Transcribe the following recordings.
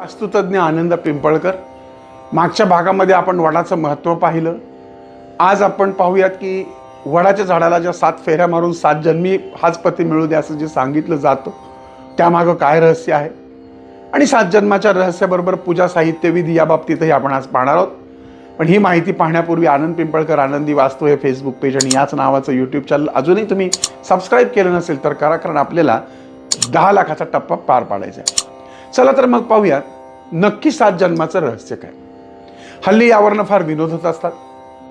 वास्तुतज्ञ आनंद पिंपळकर. मागच्या भागामध्ये आपण वडाचं महत्त्व पाहिलं. आज आपण पाहूयात की वडाच्या झाडाला ज्या सात फेऱ्या मारून सात जन्मी हाच पती मिळू दे असं जे सांगितलं जातं त्यामागं काय रहस्य आहे? आणि सात जन्माच्या रहस्याबरोबर पूजा साहित्यविधी या बाबतीतही आपण आज पाहणार आहोत. पण ही माहिती पाहण्यापूर्वी आनंद पिंपळकर आनंदी वास्तू हे फेसबुक पेज आणि याच नावाचं यूट्यूब चॅनल अजूनही तुम्ही सबस्क्राईब केलं नसेल तर करा कारण आपल्याला दहा लाखाचा टप्पा पार पाडायचा आहे. चला तर मग पाहूयात. नक्की सात जन्माचं रहस्य काय? हल्ली यावरनं फार विनोद होत असतात.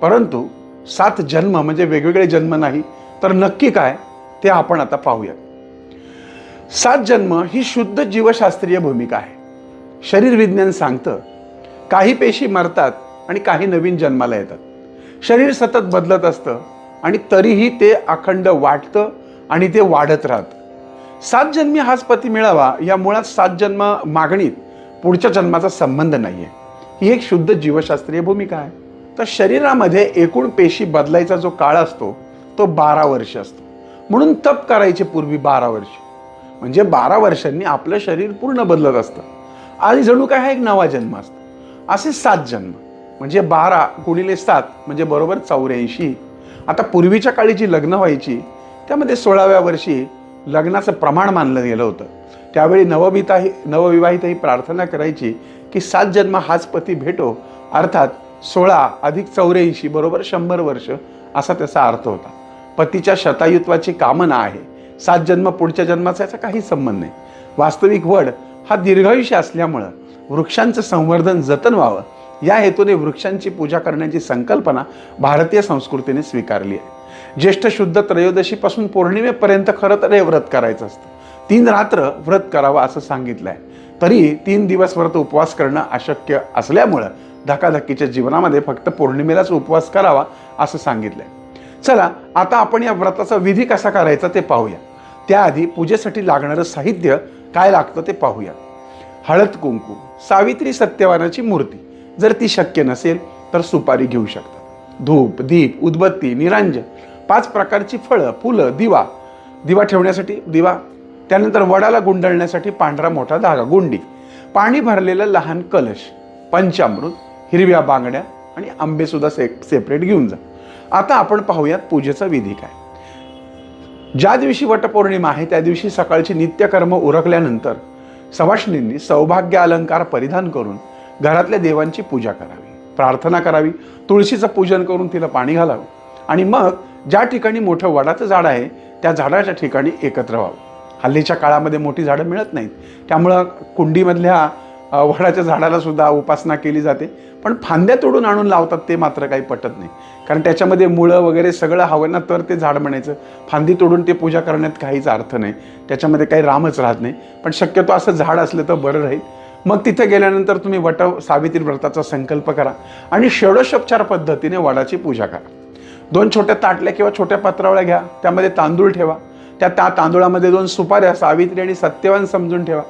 परंतु सात जन्म म्हणजे वेगवेगळे जन्म नाही तर नक्की काय ते आपण आता पाहूयात. सात जन्म ही शुद्ध जीवशास्त्रीय भूमिका आहे. शरीर विज्ञान सांगतं काही पेशी मरतात आणि काही नवीन जन्माला येतात. शरीर सतत बदलत असतं आणि तरीही ते अखंड वाटतं आणि ते वाढत राहतं. सात जन्मी हाच पती मिळावा या मुळात सात जन्म मागणीत पुढच्या जन्माचा संबंध नाही आहे ही एक शुद्ध जीवशास्त्रीय भूमिका आहे. तर शरीरामध्ये एकूण पेशी बदलायचा जो काळ असतो तो बारा वर्ष असतो. म्हणून तप करायचे पूर्वी बारा वर्ष. म्हणजे बारा वर्षांनी आपलं शरीर पूर्ण बदलत असतं. आणि जणू काय हा एक नवा जन्म असतो. असे सात जन्म. म्हणजे बारा गुणिले सात म्हणजे बरोबर चौऱ्याऐंशी. आता पूर्वीच्या काळी जी लग्न व्हायची त्यामध्ये सोळाव्या वर्षी लग्नाचं प्रमाण मानलं गेलं होतं. त्यावेळी नवविताही नवविवाहितही प्रार्थना करायची की सात जन्म हाच पती भेटो. अर्थात सोळा अधिक चौऱ्याऐंशी बरोबर शंभर वर्ष असा त्याचा अर्थ होता. पतीच्या शतायुत्वाची कामना आहे. सात जन्म पुढच्या जन्माचा याचा काही संबंध नाही. वास्तविक वड हा दीर्घायुष्य असल्यामुळं वृक्षांचं संवर्धन जतन व्हावं या हेतूने वृक्षांची पूजा करण्याची संकल्पना भारतीय संस्कृतीने स्वीकारली आहे. ज्येष्ठ शुद्ध त्रयोदशीपासून पौर्णिमेपर्यंत खरं तर हे व्रत करायचं असतं. तीन रात्र व्रत करावं असं सांगितलं आहे तरी तीन दिवस व्रत उपवास करणं अशक्य असल्यामुळं धकाधकीच्या जीवनामध्ये फक्त पौर्णिमेलाच उपवास करावा असं सांगितलंय. चला आता आपण या व्रताचा विधी कसा करायचा ते पाहूया. त्याआधी पूजेसाठी लागणारं साहित्य काय लागतं ते पाहूया. हळद कुंकू सावित्री सत्यवानाची मूर्ती. जर ती शक्य नसेल तर सुपारी घेऊ शकता. धूप दीप उदबत्ती निरांजन. पाच प्रकारची फळं फुलं दिवा. दिवा ठेवण्यासाठी दिवा. त्यानंतर वडाला गुंडळण्यासाठी पांढरा मोठा धागा गुंडी. पाणी भरलेलं लहान कलश पंचामृत हिरव्या बांगड्या आणि आंबेसुद्धा से सेपरेट घेऊन जा. आता आपण पाहूयात पूजेचा विधी काय. ज्या दिवशी वटपौर्णिमा आहे त्या दिवशी सकाळची नित्यकर्म उरकल्यानंतर सवाष्णींनी सौभाग्य अलंकार परिधान करून घरातल्या देवांची पूजा करावी. प्रार्थना करावी. तुळशीचं पूजन करून तिला पाणी घालावं. आणि मग ज्या ठिकाणी मोठं वडाचं झाड आहे त्या झाडाच्या ठिकाणी एकत्र व्हावं. हल्लीच्या काळामध्ये मोठी झाडं मिळत नाहीत. त्यामुळं कुंडीमधल्या वडाच्या झाडाला सुद्धा उपासना केली जाते. पण फांद्या तोडून आणून लावतात ते मात्र काही पटत नाही. कारण त्याच्यामध्ये मुळं वगैरे सगळं हवं ना तर ते झाड म्हणायचं. फांदी तोडून ते पूजा करण्यात काहीच अर्थ नाही. त्याच्यामध्ये काही रामच राहत नाही. पण शक्यतो असं झाड असलं तर बरं राहील. मग तिथे गेल्यानंतर तुम्ही वट सावित्री व्रताचा संकल्प करा आणि षोडशोपचार पद्धतीने वडाची पूजा करा. दोन छोट्या ताटल्या किंवा छोट्या पत्रावळ्या घ्या. त्यामध्ये तांदूळ ठेवा. त्या त्या तांदूळामध्ये दोन सुपाऱ्या सावित्री आणि सत्यवान समजून ठेवा.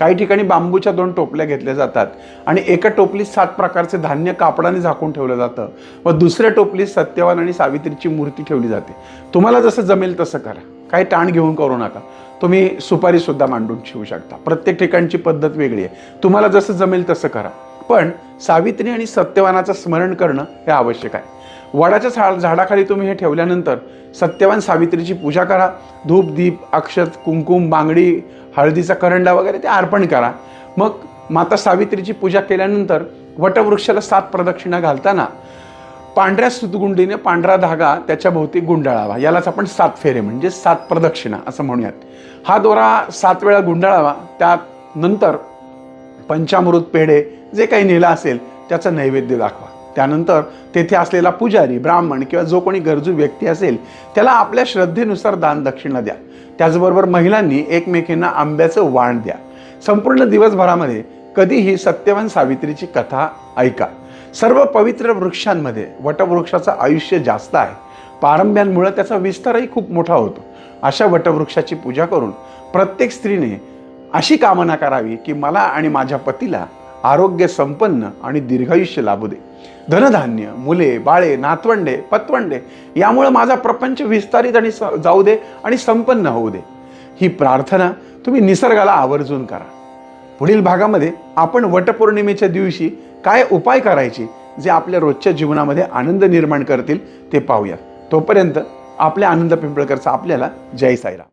काही ठिकाणी बांबूच्या दोन टोपल्या घेतल्या जातात आणि एका टोपलीत सात प्रकारचे धान्य कापडाने झाकून ठेवलं जातं व दुसऱ्या टोपलीत सत्यवान आणि सावित्रीची मूर्ती ठेवली जाते. तुम्हाला जसं जमेल तसं करा. काही ताण घेऊन करू नका. तुम्ही सुपारीसुद्धा मांडून ठेवू शकता. प्रत्येक ठिकाणची पद्धत वेगळी आहे. तुम्हाला जसं जमेल तसं करा. पण सावित्री आणि सत्यवानाचं स्मरण करणं हे आवश्यक आहे. वडाच्या झाड झाडाखाली तुम्ही हे ठेवल्यानंतर सत्यवान सावित्रीची पूजा करा. धूप दीप अक्षत कुंकुम बांगडी हळदीचा करंडा वगैरे ते अर्पण करा. मग माता सावित्रीची पूजा केल्यानंतर वटवृक्षाला सात प्रदक्षिणा घालताना पांढऱ्या सुतगुंडीने पांढरा धागा त्याच्या भोवती गुंडाळावा. यालाच आपण सात फेरे म्हणजे सात प्रदक्षिणा असं म्हणूयात. हा दोरा सात वेळा गुंडाळावा. त्यात नंतर पंचामृत पेढे जे काही नेलं असेल त्याचं नैवेद्य दाखवा. त्यानंतर तेथे असलेला पुजारी ब्राह्मण किंवा जो कोणी गरजू व्यक्ती असेल त्याला आपल्या श्रद्धेनुसार दान दक्षिणा द्या. त्याचबरोबर महिलांनी एकमेकींना आंब्याचं वाण द्या. संपूर्ण दिवसभरामध्ये कधीही सत्यवान सावित्रीची कथा ऐका. सर्व पवित्र वृक्षांमध्ये वटवृक्षाचं आयुष्य जास्त आहे. पारंब्यांमुळे त्याचा विस्तारही खूप मोठा होतो. अशा वटवृक्षाची पूजा करून प्रत्येक स्त्रीने अशी कामना करावी की मला आणि माझ्या पतीला आरोग्य संपन्न आणि दीर्घायुष्य लाभू दे. धनधान्य मुले बाळे नातवंडे पतवंडे यामुळे माझा प्रपंच विस्तारित आणि स- जाऊ दे आणि संपन्न होऊ दे. ही प्रार्थना तुम्ही निसर्गाला आवर्जून करा. पुढील भागामध्ये आपण वटपौर्णिमेच्या दिवशी काय उपाय करायचे जे आपल्या रोजच्या जीवनामध्ये आनंद निर्माण करतील ते पाहूया. तोपर्यंत आपल्या आनंद पिंपळकरचा आपल्याला जय साईराम.